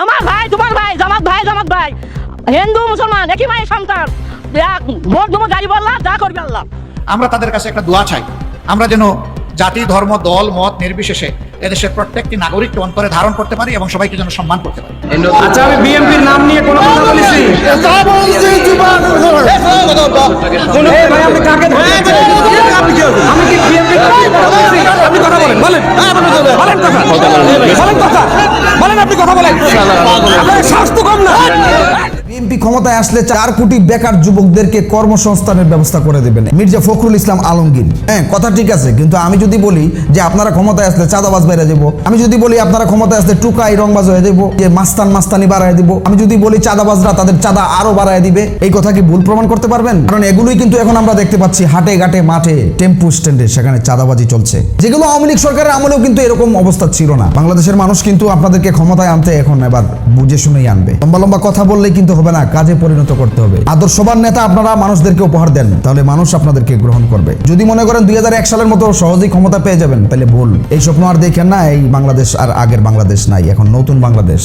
আমার ভাই তোমার ভাই জামাত ভাই জামাত ভাই। হিন্দু মুসলমান একই মায়ের সন্তান। এক ভোট দেবো গাড়ি বললাম যা করবে আল্লাহ। আমরা তাদের কাছে একটা দোয়া চাই। আমরা যেন জাতি ধর্ম দল মত নির্বিশেষে এদেশের প্রত্যেকটি নাগরিককে অন্তরে ধারণ করতে পারি এবং সবাইকে যেন সম্মান করতে পারি। আচ্ছা আমি বিএনপির নাম নিয়ে কোনো কথা বলেছি? এই ভাই আপনি কাকে ধরছেন? আমি কি বিএনপি আপনি কথা বলেন বলেন। বলেন কথা। বলেন কথা বলেন আপনি কথা বলেন আপনার স্বাস্থ্য কম না বিএনপি ক্ষমতায় আসলে চার কোটি বেকার যুবকদেরকে কর্মসংস্থানের ব্যবস্থা করে দেবেন। মির্জা ফখরুল ইসলাম আলমগীর। হ্যাঁ কথা ঠিক আছে, কিন্তু আমি যদি বলি যে আপনারা ক্ষমতায় আসলে চাঁদাবাজ বেড়ে যাব আমি যদি বলি আপনারা ক্ষমতায় আসলে টুকাই রংবাজ হয়ে যাব যে মাস্তান মাস্তানি বাড়ায় দিব, আমি যদি বলি চাঁদাবাজরা তাদের চাঁদা আরও বাড়ায় দিবে, এই কথা কি ভুল প্রমাণ করতে পারবেন? কারণ এগুলোই কিন্তু এখন আমরা দেখতে পাচ্ছি হাটে ঘাটে, মাঠে, টেম্পু স্ট্যান্ডে সেখানে চাঁদাবাজি চলছে। যেগুলো আওয়ামী লীগ সরকারের আমলেও কিন্তু এরকম অবস্থা ছিল না। বাংলাদেশের মানুষ কিন্তু আপনাদেরকে ক্ষমতায় আনতে এখন এবার বুঝে শুনেই আনবে। লম্বা লম্বা কথা বললেই কিন্তু না, কাজে পরিণত করতে হবে। আদর্শবান নেতা আপনারা মানুষদেরকে উপহার দেন, তাহলে মানুষ আপনাদেরকে গ্রহণ করবে। যদি মনে করেন দুই হাজার এক সালের মতো সহজেই ক্ষমতা পেয়ে যাবেন, তাহলে ভুল। এই স্বপ্ন আর দেখেন না, এই বাংলাদেশ আর আগের বাংলাদেশ নাই, এখন নতুন বাংলাদেশ।